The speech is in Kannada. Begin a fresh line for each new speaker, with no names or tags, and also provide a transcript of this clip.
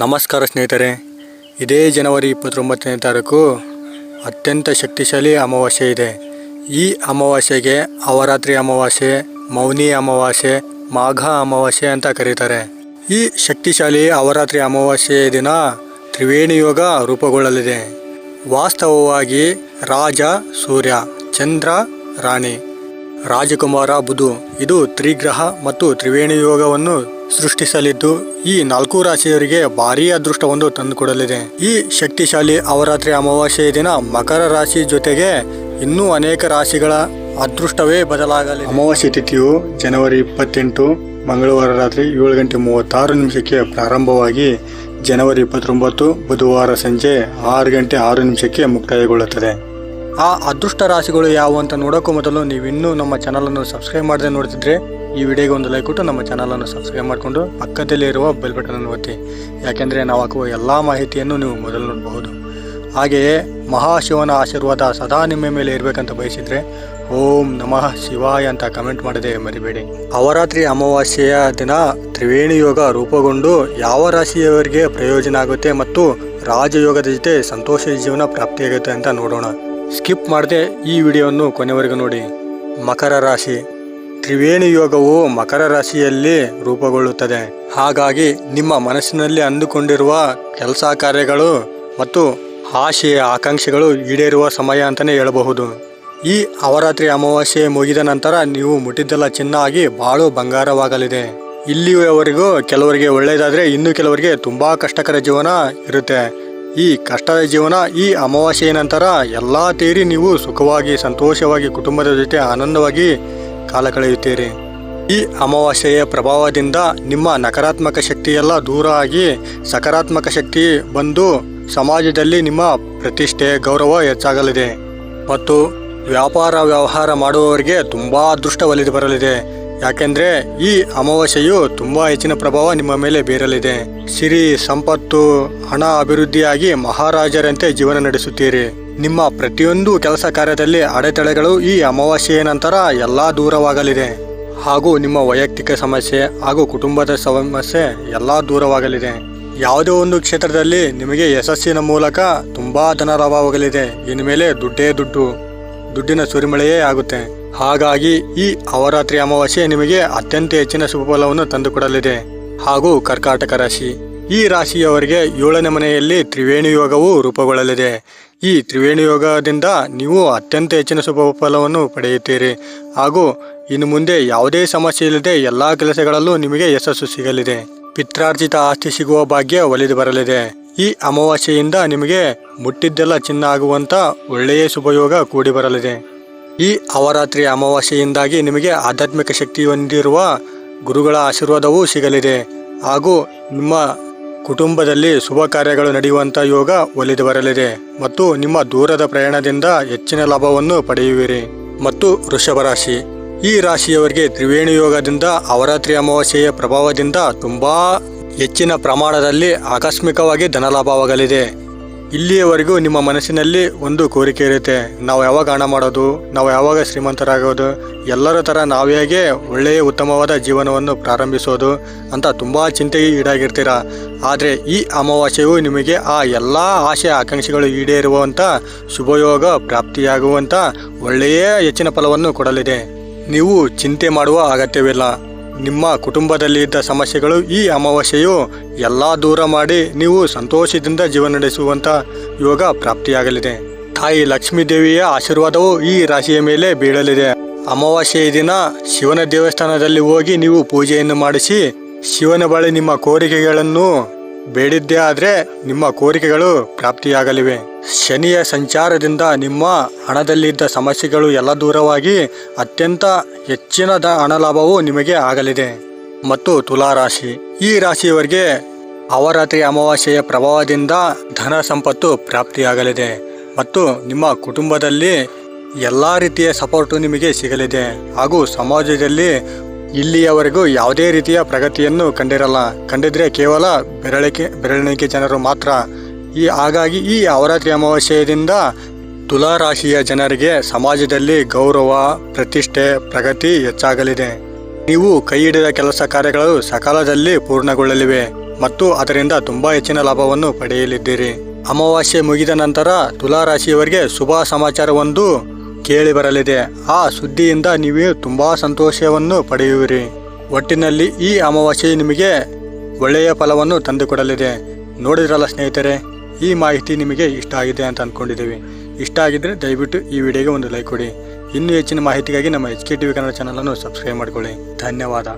ನಮಸ್ಕಾರ ಸ್ನೇಹಿತರೆ, ಇದೇ ಜನವರಿ ಇಪ್ಪತ್ತೊಂಬತ್ತನೇ ತಾರೀಕು ಅತ್ಯಂತ ಶಕ್ತಿಶಾಲಿ ಅಮಾವಾಸ್ಯೆ ಇದೆ. ಈ ಅಮಾವಾಸ್ಯೆಗೆ ಅವರಾತ್ರಿ ಅಮಾವಾಸ್ಯೆ, ಮೌನಿ ಅಮಾವಾಸ್ಯೆ, ಮಾಘ ಅಮಾವಾಸ್ಯೆ ಅಂತ ಕರೀತಾರೆ. ಈ ಶಕ್ತಿಶಾಲಿ ಅವರಾತ್ರಿ ಅಮಾವಾಸ್ಯೆಯ ದಿನ ತ್ರಿವೇಣಿ ಯೋಗ ರೂಪುಗೊಳ್ಳಲಿದೆ. ವಾಸ್ತವವಾಗಿ ರಾಜ, ಸೂರ್ಯ, ಚಂದ್ರ, ರಾಣಿ, ರಾಜಕುಮಾರ, ಬುಧು, ಇದು ತ್ರಿಗ್ರಹ ಮತ್ತು ತ್ರಿವೇಣಿ ಯೋಗವನ್ನು ಸೃಷ್ಟಿಸಲಿದ್ದು ಈ ನಾಲ್ಕು ರಾಶಿಯವರಿಗೆ ಭಾರೀ ಅದೃಷ್ಟವೊಂದು ತಂದುಕೊಡಲಿದೆ. ಈ ಶಕ್ತಿಶಾಲಿ ಅವರಾತ್ರಿ ಅಮಾವಾಸ್ಯೆಯ ದಿನ ಮಕರ ರಾಶಿ ಜೊತೆಗೆ ಇನ್ನೂ ಅನೇಕ ರಾಶಿಗಳ ಅದೃಷ್ಟವೇ ಬದಲಾಗಲಿದೆ. ಅಮಾವಾಸ್ಯೆ ತಿಥಿಯು ಜನವರಿ ಇಪ್ಪತ್ತೆಂಟು, ಮಂಗಳವಾರ ರಾತ್ರಿ ಏಳು ಗಂಟೆ ಮೂವತ್ತಾರು ನಿಮಿಷಕ್ಕೆ ಪ್ರಾರಂಭವಾಗಿ ಜನವರಿ ಇಪ್ಪತ್ತೊಂಬತ್ತು, ಬುಧವಾರ ಸಂಜೆ ಆರು ಗಂಟೆ ಆರು ನಿಮಿಷಕ್ಕೆ ಮುಕ್ತಾಯಗೊಳ್ಳುತ್ತದೆ. ಆ ಅದೃಷ್ಟ ರಾಶಿಗಳು ಯಾವುವು ಅಂತ ನೋಡೋಕ್ಕೂ ಮೊದಲು ನೀವು ಇನ್ನೂ ನಮ್ಮ ಚಾನಲನ್ನು ಸಬ್ಸ್ಕ್ರೈಬ್ ಮಾಡದೆ ನೋಡ್ತಿದ್ರೆ ಈ ವಿಡಿಯೋಗೆ ಒಂದು ಲೈಕ್ ಕೊಟ್ಟು ನಮ್ಮ ಚಾನಲನ್ನು ಸಬ್ಸ್ಕ್ರೈಬ್ ಮಾಡಿಕೊಂಡು ಪಕ್ಕದಲ್ಲಿ ಇರುವ ಬೆಲ್ ಬಟನ್ ಒತ್ತಿ. ಯಾಕೆಂದರೆ ನಾವು ಹಾಕುವ ಎಲ್ಲ ಮಾಹಿತಿಯನ್ನು ನೀವು ಮೊದಲು ನೋಡಬಹುದು. ಹಾಗೆಯೇ ಮಹಾಶಿವನ ಆಶೀರ್ವಾದ ಸದಾ ನಿಮ್ಮ ಮೇಲೆ ಇರಬೇಕಂತ ಬಯಸಿದರೆ ಓಂ ನಮಃ ಶಿವಾಯ ಅಂತ ಕಮೆಂಟ್ ಮಾಡದೆ ಮರಿಬೇಡಿ. ಅವರಾತ್ರಿ ಅಮಾವಾಸ್ಯೆಯ ದಿನ ತ್ರಿವೇಣಿ ಯೋಗ ರೂಪುಗೊಂಡು ಯಾವ ರಾಶಿಯವರಿಗೆ ಪ್ರಯೋಜನ ಆಗುತ್ತೆ ಮತ್ತು ರಾಜಯೋಗದ ಜೊತೆ ಸಂತೋಷ ಜೀವನ ಪ್ರಾಪ್ತಿಯಾಗುತ್ತೆ ಅಂತ ನೋಡೋಣ. ಸ್ಕಿಪ್ ಮಾಡದೆ ಈ ವಿಡಿಯೋವನ್ನು ಕೊನೆವರೆಗೂ ನೋಡಿ. ಮಕರ ರಾಶಿ. ತ್ರಿವೇಣಿ ಯೋಗವು ಮಕರ ರಾಶಿಯಲ್ಲಿ ರೂಪುಗೊಳ್ಳುತ್ತದೆ. ಹಾಗಾಗಿ ನಿಮ್ಮ ಮನಸ್ಸಿನಲ್ಲಿ ಅಂದುಕೊಂಡಿರುವ ಕೆಲಸ ಕಾರ್ಯಗಳು ಮತ್ತು ಆಶೆಯ ಆಕಾಂಕ್ಷೆಗಳು ಈಡೇರುವ ಸಮಯ ಅಂತಲೇ ಹೇಳಬಹುದು. ಈ ಅವರಾತ್ರಿ ಅಮಾವಾಸ್ಯೆ ಮುಗಿದ ನಂತರ ನೀವು ಮುಟ್ಟಿದ್ದೆಲ್ಲ ಚಿನ್ನ ಆಗಿ ಬಾಳು ಬಂಗಾರವಾಗಲಿದೆ. ಇಲ್ಲಿಯವರೆಗೂ ಕೆಲವರಿಗೆ ಒಳ್ಳೆಯದಾದರೆ ಇನ್ನು ಕೆಲವರಿಗೆ ತುಂಬ ಕಷ್ಟಕರ ಜೀವನ ಇರುತ್ತೆ. ಈ ಕಷ್ಟದ ಜೀವನ, ಈ ಅಮಾವಾಸ್ಯೆಯ ನಂತರ ಎಲ್ಲ ತೀರಿ ನೀವು ಸುಖವಾಗಿ, ಸಂತೋಷವಾಗಿ, ಕುಟುಂಬದ ಜೊತೆ ಆನಂದವಾಗಿ ಕಾಲ ಕಳೆಯುತ್ತೀರಿ. ಈ ಅಮಾವಾಸ್ಯೆಯ ಪ್ರಭಾವದಿಂದ ನಿಮ್ಮ ನಕಾರಾತ್ಮಕ ಶಕ್ತಿಯೆಲ್ಲ ದೂರ ಆಗಿ ಸಕಾರಾತ್ಮಕ ಶಕ್ತಿ ಬಂದು ಸಮಾಜದಲ್ಲಿ ನಿಮ್ಮ ಪ್ರತಿಷ್ಠೆ, ಗೌರವ ಹೆಚ್ಚಾಗಲಿದೆ. ಮತ್ತು ವ್ಯಾಪಾರ ವ್ಯವಹಾರ ಮಾಡುವವರಿಗೆ ತುಂಬ ಅದೃಷ್ಟ ಒಲಿದು ಬರಲಿದೆ. ಯಾಕೆಂದ್ರೆ ಈ ಅಮಾವಾಸ್ಯೆಯು ತುಂಬಾ ಹೆಚ್ಚಿನ ಪ್ರಭಾವ ನಿಮ್ಮ ಮೇಲೆ ಬೀರಲಿದೆ. ಸಿರಿ, ಸಂಪತ್ತು, ಹಣ ಅಭಿವೃದ್ಧಿಯಾಗಿ ಮಹಾರಾಜರಂತೆ ಜೀವನ ನಡೆಸುತ್ತೀರಿ. ನಿಮ್ಮ ಪ್ರತಿಯೊಂದು ಕೆಲಸ ಕಾರ್ಯದಲ್ಲಿ ಅಡೆತಡೆಗಳು ಈ ಅಮಾವಾಸ್ಯೆಯ ನಂತರ ಎಲ್ಲಾ ದೂರವಾಗಲಿದೆ. ಹಾಗೂ ನಿಮ್ಮ ವೈಯಕ್ತಿಕ ಸಮಸ್ಯೆ ಹಾಗೂ ಕುಟುಂಬದ ಸಮಸ್ಯೆ ಎಲ್ಲಾ ದೂರವಾಗಲಿದೆ. ಯಾವುದೇ ಒಂದು ಕ್ಷೇತ್ರದಲ್ಲಿ ನಿಮಗೆ ಯಶಸ್ಸಿನ ಮೂಲಕ ತುಂಬಾ ಧನ ಲಾಭವಾಗಲಿದೆ ಇನ್ನು ಮೇಲೆ ದುಡ್ಡೇ ದುಡ್ಡು. ದುಡ್ಡಿನ ಸುರಿಮಳೆಯೇ ಆಗುತ್ತೆ. ಹಾಗಾಗಿ ಈ ಅವರಾತ್ರಿ ಅಮಾವಾಸ್ಯೆ ನಿಮಗೆ ಅತ್ಯಂತ ಹೆಚ್ಚಿನ ಶುಭಫಲವನ್ನು ತಂದುಕೊಡಲಿದೆ. ಹಾಗೂ ಕರ್ಕಾಟಕ ರಾಶಿ, ಈ ರಾಶಿಯವರಿಗೆ ಏಳನೇ ಮನೆಯಲ್ಲಿ ತ್ರಿವೇಣಿ ಯೋಗವು ರೂಪುಗೊಳ್ಳಲಿದೆ. ಈ ತ್ರಿವೇಣಿ ಯೋಗದಿಂದ ನೀವು ಅತ್ಯಂತ ಹೆಚ್ಚಿನ ಶುಭ ಫಲವನ್ನು ಪಡೆಯುತ್ತೀರಿ. ಹಾಗೂ ಇನ್ನು ಮುಂದೆ ಯಾವುದೇ ಸಮಸ್ಯೆ ಇಲ್ಲದೆ ಎಲ್ಲ ಕೆಲಸಗಳಲ್ಲೂ ನಿಮಗೆ ಯಶಸ್ಸು ಸಿಗಲಿದೆ. ಪಿತ್ರಾರ್ಜಿತ ಆಸ್ತಿ ಸಿಗುವ ಭಾಗ್ಯ ಒಲಿದು ಬರಲಿದೆ. ಈ ಅಮಾವಾಸ್ಯೆಯಿಂದ ನಿಮಗೆ ಮುಟ್ಟಿದ್ದೆಲ್ಲ ಚಿನ್ನ ಆಗುವಂಥ ಒಳ್ಳೆಯ ಶುಭಯೋಗ ಕೂಡಿ ಬರಲಿದೆ. ಈ ಅವರಾತ್ರಿ ಅಮಾವಾಸ್ಯೆಯಿಂದಾಗಿ ನಿಮಗೆ ಆಧ್ಯಾತ್ಮಿಕ ಶಕ್ತಿ ಹೊಂದಿರುವ ಗುರುಗಳ ಆಶೀರ್ವಾದವೂ ಸಿಗಲಿದೆ. ಹಾಗೂ ನಿಮ್ಮ ಕುಟುಂಬದಲ್ಲಿ ಶುಭ ಕಾರ್ಯಗಳು ನಡೆಯುವಂಥ ಯೋಗ ಒಲಿದು ಬರಲಿದೆ. ಮತ್ತು ನಿಮ್ಮ ದೂರದ ಪ್ರಯಾಣದಿಂದ ಹೆಚ್ಚಿನ ಲಾಭವನ್ನು ಪಡೆಯುವಿರಿ. ಮತ್ತು ವೃಷಭ ರಾಶಿ. ಈ ರಾಶಿಯವರಿಗೆ ತ್ರಿವೇಣಿ ಯೋಗದಿಂದ ಅವರಾತ್ರಿ ಅಮಾವಾಸ್ಯೆಯ ಪ್ರಭಾವದಿಂದ ತುಂಬ ಹೆಚ್ಚಿನ ಪ್ರಮಾಣದಲ್ಲಿ ಆಕಸ್ಮಿಕವಾಗಿ ಧನಲಾಭವಾಗಲಿದೆ. ಇಲ್ಲಿಯವರೆಗೂ ನಿಮ್ಮ ಮನಸ್ಸಿನಲ್ಲಿ ಒಂದು ಕೋರಿಕೆ ಇರುತ್ತೆ. ನಾವು ಯಾವಾಗ ಹಣ ಮಾಡೋದು, ನಾವು ಯಾವಾಗ ಶ್ರೀಮಂತರಾಗೋದು, ಎಲ್ಲರ ಥರ ನಾವೇಗೆ ಒಳ್ಳೆಯ ಉತ್ತಮವಾದ ಜೀವನವನ್ನು ಪ್ರಾರಂಭಿಸೋದು ಅಂತ ತುಂಬ ಚಿಂತೆಗೆ ಈಡಾಗಿರ್ತೀರ? ಆದರೆ ಈ ಅಮಾವಾಸ್ಯೆಯು ನಿಮಗೆ ಆ ಎಲ್ಲ ಆಶೆ ಆಕಾಂಕ್ಷೆಗಳು ಈಡೇರುವಂಥ ಶುಭಯೋಗ ಪ್ರಾಪ್ತಿಯಾಗುವಂಥ ಒಳ್ಳೆಯ ಹೆಚ್ಚಿನ ಫಲವನ್ನು ಕೊಡಲಿದೆ. ನೀವು ಚಿಂತೆ ಮಾಡುವ ಅಗತ್ಯವಿಲ್ಲ. ನಿಮ್ಮ ಕುಟುಂಬದಲ್ಲಿ ಇದ್ದ ಸಮಸ್ಯೆಗಳು ಈ ಅಮಾವಾಸ್ಯೆಯು ಎಲ್ಲ ದೂರ ಮಾಡಿ ನೀವು ಸಂತೋಷದಿಂದ ಜೀವನ ನಡೆಸುವಂತ ಯೋಗ ಪ್ರಾಪ್ತಿಯಾಗಲಿದೆ. ತಾಯಿ ಲಕ್ಷ್ಮೀ ದೇವಿಯ ಆಶೀರ್ವಾದವು ಈ ರಾಶಿಯ ಮೇಲೆ ಬೀಳಲಿದೆ. ಅಮಾವಾಸ್ಯೆಯ ದಿನ ಶಿವನ ದೇವಸ್ಥಾನದಲ್ಲಿ ಹೋಗಿ ನೀವು ಪೂಜೆಯನ್ನು ಮಾಡಿಸಿ ಶಿವನ ಬಳಿ ನಿಮ್ಮ ಕೋರಿಕೆಗಳನ್ನು ಬೇಡಿದ್ದೇ ಆದರೆ ನಿಮ್ಮ ಕೋರಿಕೆಗಳು ಪ್ರಾಪ್ತಿಯಾಗಲಿವೆ. ಶನಿಯ ಸಂಚಾರದಿಂದ ನಿಮ್ಮ ಹಣದಲ್ಲಿದ್ದ ಸಮಸ್ಯೆಗಳು ಎಲ್ಲ ದೂರವಾಗಿ ಅತ್ಯಂತ ಹೆಚ್ಚಿನ ದ ಹಣ ಲಾಭವು ನಿಮಗೆ ಆಗಲಿದೆ. ಮತ್ತು ತುಲಾ ರಾಶಿ ಈ ರಾಶಿಯವರಿಗೆ ಅವರಾತ್ರಿ ಅಮಾವಾಸ್ಯೆಯ ಪ್ರಭಾವದಿಂದ ಧನ ಸಂಪತ್ತು ಪ್ರಾಪ್ತಿಯಾಗಲಿದೆ. ಮತ್ತು ನಿಮ್ಮ ಕುಟುಂಬದಲ್ಲಿ ಎಲ್ಲ ರೀತಿಯ ಸಪೋರ್ಟು ನಿಮಗೆ ಸಿಗಲಿದೆ. ಹಾಗೂ ಸಮಾಜದಲ್ಲಿ ಇಲ್ಲಿಯವರೆಗೂ ಯಾವುದೇ ರೀತಿಯ ಪ್ರಗತಿಯನ್ನು ಕಂಡಿರಲ್ಲ. ಕಂಡಿದ್ರೆ ಕೇವಲ ಬೆರಳಿಕೆ ಬೆರಳಿಕೆ ಜನರು ಮಾತ್ರ. ಈ ಹಾಗಾಗಿ ಈ ಅವರಾತ್ರಿ ಅಮಾವಾಸ್ಯೆಯಿಂದ ತುಲಾರಾಶಿಯ ಜನರಿಗೆ ಸಮಾಜದಲ್ಲಿ ಗೌರವ, ಪ್ರತಿಷ್ಠೆ, ಪ್ರಗತಿ ಹೆಚ್ಚಾಗಲಿದೆ. ನೀವು ಕೈ ಹಿಡಿದ ಕೆಲಸ ಕಾರ್ಯಗಳು ಸಕಾಲದಲ್ಲಿ ಪೂರ್ಣಗೊಳ್ಳಲಿವೆ ಮತ್ತು ಅದರಿಂದ ತುಂಬಾ ಹೆಚ್ಚಿನ ಲಾಭವನ್ನು ಪಡೆಯಲಿದ್ದೀರಿ. ಅಮಾವಾಸ್ಯೆ ಮುಗಿದ ನಂತರ ತುಲಾ ರಾಶಿಯವರಿಗೆ ಶುಭ ಸಮಾಚಾರವೊಂದು ಕೇಳಿ ಬರಲಿದೆ. ಆ ಸುದ್ದಿಯಿಂದ ನೀವು ತುಂಬಾ ಸಂತೋಷವನ್ನು ಪಡೆಯುವಿರಿ. ಒಟ್ಟಿನಲ್ಲಿ ಈ ಅಮಾವಾಸ್ಯೆ ನಿಮಗೆ ಒಳ್ಳೆಯ ಫಲವನ್ನು ತಂದುಕೊಡಲಿದೆ. ನೋಡಿದ್ರಲ್ಲ ಸ್ನೇಹಿತರೆ, ಈ ಮಾಹಿತಿ ನಿಮಗೆ ಇಷ್ಟ ಆಗಿದೆ ಅಂತ ಅಂದ್ಕೊಂಡಿದ್ದೀವಿ ಇಷ್ಟ ಆಗಿದ್ರೆ ದಯವಿಟ್ಟು ಈ ವಿಡಿಯೋಗೆ ಒಂದು ಲೈಕ್ ಕೊಡಿ. ಇನ್ನೂ ಹೆಚ್ಚಿನ ಮಾಹಿತಿಗಾಗಿ ನಮ್ಮ H K T V Kannada ಚಾನಲನ್ನು ಸಬ್ಸ್ಕ್ರೈಬ್ ಮಾಡ್ಕೊಳ್ಳಿ. ಧನ್ಯವಾದ.